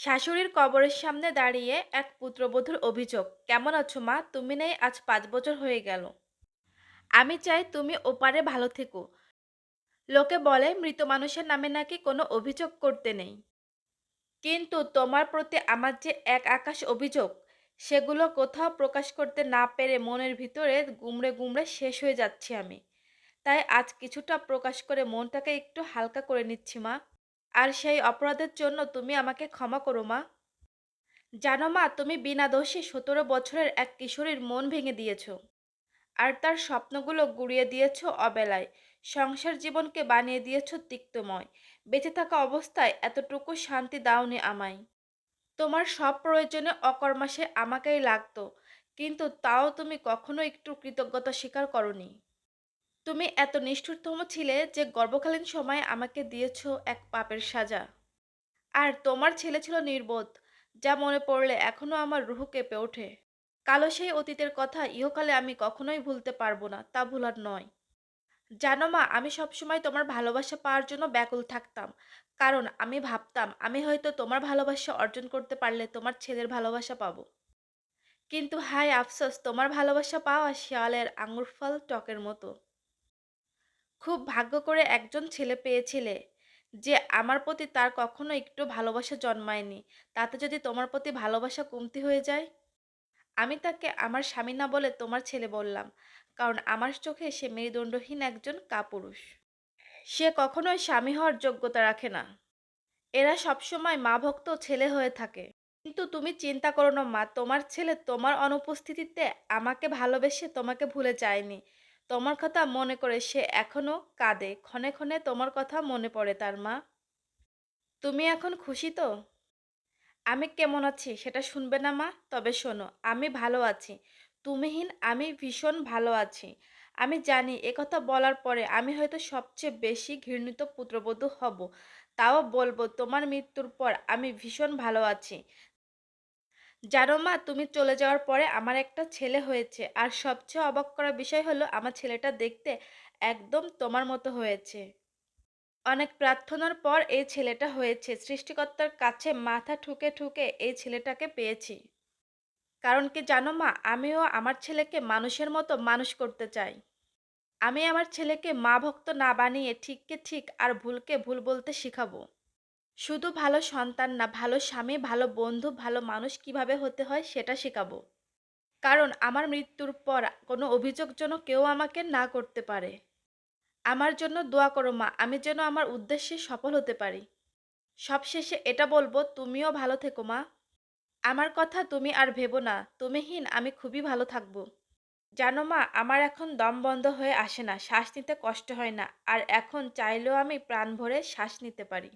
শাশুড়ির কবরের সামনে দাঁড়িয়ে এক পুত্রবধূর অভিযোগ। কেমন আছো মা? তুমি নেই? আজ পাঁচ বছর হয়ে গেল। আমি চাই তুমি ওপারে ভালো থেকো। লোকে বলে, মৃত মানুষের নামে নাকি কোনো অভিযোগ করতে নেই। কিন্তু তোমার প্রতি আমার যে এক আকাশ অভিযোগ, সেগুলো কোথাও প্রকাশ করতে না পেরে মনের ভিতরে গুমড়ে গুমড়ে শেষ হয়ে যাচ্ছি আমি। তাই আজ কিছুটা প্রকাশ করে মনটাকে একটু হালকা করে নিচ্ছি মা। আর সেই অপরাধের জন্য তুমি আমাকে ক্ষমা করো, মা। জানো, মা, তুমি বিনা দোষে সতেরো বছরের এক কিশোরীর মন ভেঙে দিয়েছ। আর তার স্বপ্নগুলো গুড়িয়ে দিয়েছ অবেলায়। সংসার জীবনকে বানিয়ে দিয়েছ তিক্তময়। বেঁচে থাকা অবস্থায় এতটুকু শান্তি দাওনি আমায়। তোমার সব প্রয়োজনে অকর্মাসে আমাকেই লাগতো, কিন্তু তাও তুমি কখনো একটু কৃতজ্ঞতা স্বীকার করনি। তুমি এত নিষ্ঠুরতম ছিলে যে গর্ভকালীন সময়ে আমাকে দিয়েছ এক পাপের সাজা। আর তোমার ছেলে ছিল নির্বোধ, যা মনে পড়লে এখনও আমার রুহু কেঁপে ওঠে। কালো সেই অতীতের কথা ইহকালে আমি কখনোই ভুলতে পারব না, তা ভুলার নয়। জানো মা, আমি সবসময় তোমার ভালোবাসা পাওয়ার জন্য ব্যাকুল থাকতাম, কারণ আমি ভাবতাম আমি হয়তো তোমার ভালোবাসা অর্জন করতে পারলে তোমার ছেলের ভালোবাসা পাবো। কিন্তু হায় আফসোস, তোমার ভালোবাসা পাওয়া শেয়ালের আঙুর ফল টকের মতো। খুব ভাগ্য করে একজন ছেলে পেয়েছিলে যে আমার প্রতি তার কখনো একটু ভালোবাসা জন্মায়নি। তাতে যদি তোমার প্রতি ভালোবাসা কমতি হয়ে যায়? আমি তাকে আমার স্বামী না বলে তোমার ছেলে বললাম, কারণ আমার চোখে সে মেরুদণ্ডহীন একজন কাপুরুষ। সে কখনোই স্বামী হওয়ার যোগ্যতা রাখে না। এরা সবসময় মা ভক্ত ছেলে হয়ে থাকে। কিন্তু তুমি চিন্তা করো না মা, তোমার ছেলে তোমার অনুপস্থিতিতে আমাকে ভালোবেসে তোমাকে ভুলে যায়নি। তোমার কথা মনে করে সে এখনও কাঁদে। ক্ষণে ক্ষণে তোমার কথা মনে পড়ে তার মা। তুমি এখন খুশি তো? আমি কেমন আছি সেটা শুনবে না মা? তবে শোনো, আমি ভালো আছি। তুমিহীন, আমি ভীষণ ভালো আছি। আমি জানি একথা বলার পরে আমি হয়তো সবচেয়ে বেশি ঘৃণিত পুত্রবধূ হব। তাও বলব, তোমার মৃত্যুর পর আমি ভীষণ ভালো আছি। জানো মা, তুমি চলে যাওয়ার পরে আমার একটা ছেলে হয়েছে। আর সবচেয়ে অবাক করা বিষয় হলো, আমার ছেলেটা দেখতে একদম তোমার মতো হয়েছে। অনেক প্রার্থনার পর এই ছেলেটা হয়েছে। সৃষ্টিকর্তার কাছে মাথা ঠুকে ঠুকে এই ছেলেটাকে পেয়েছি। কারণ কি জানো মা, আমিও আমার ছেলেকে মানুষের মতো মানুষ করতে চাই। আমি আমার ছেলেকে মা ভক্ত না বানিয়ে ঠিককে ঠিক আর ভুলকে ভুল বলতে শিখাবো। শুধু ভালো সন্তান না, ভালো স্বামী, ভালো বন্ধু, ভালো মানুষ কীভাবে হতে হয় সেটা শেখাবো। কারণ আমার মৃত্যুর পর কোনো অভিযোগ যেন কেউ আমাকে না করতে পারে। আমার জন্য দোয়া করো মা, আমি যেন আমার উদ্দেশ্যে সফল হতে পারি। সবশেষে এটা বলব, তুমিও ভালো থেকো মা। আমার কথা তুমি আর ভেবো না তুমিহীন আমি খুবই ভালো থাকব। জানো মা, আমার এখন দম বন্ধ হয়ে আসে না, শ্বাস নিতে কষ্ট হয় না, আর এখন চাইলেও আমি প্রাণ ভরে শ্বাস নিতে পারি।